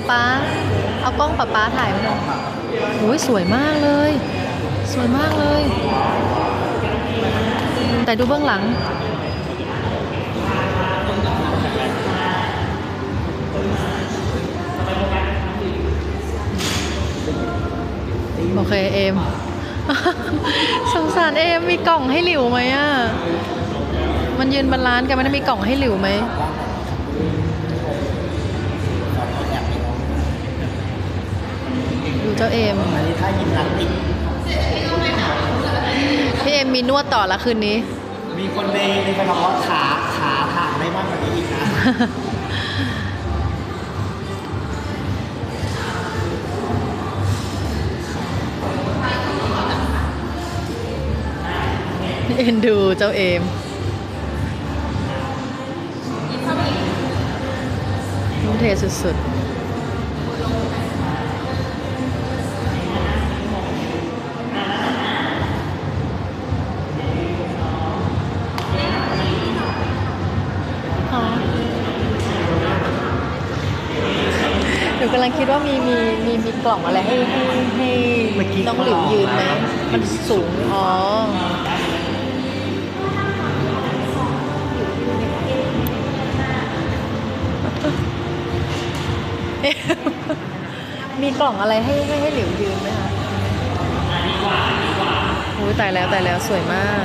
ป๊าป๊าเอากล้องป๊าป๊าถ่ายไว้หน่อยโอ้ยสวยมากเลย สวยมากเลย แต่ดูเบื้องหลัง โอเคเอม สงสารเอมมีกล่องให้หลิวไหมอะ มันยืนบนร้านกันมันได้มีกล่องให้หลิวไหม เจ้าเอมอันนี้ถ้ายิมนาสติกพี่เอมมีนวดต่อละคืนนี้ มีคนในในกระบอกว่าขาขาห่างได้มากกว่านี้อีกนะเอ็นดูเจ้าเอมทุ่มเทสุดๆ หนูกำลังคิดว่ามีมีมีมีกล่องอะไรให้ให้ให้เมื่อกี้น้องหลิวยืนไหมมันสูง อ๋อ มีกล่องอะไรให้ให้ให้หลิวยืนไหมคะโอ้ยตายแล้วตายแล้วสวยมาก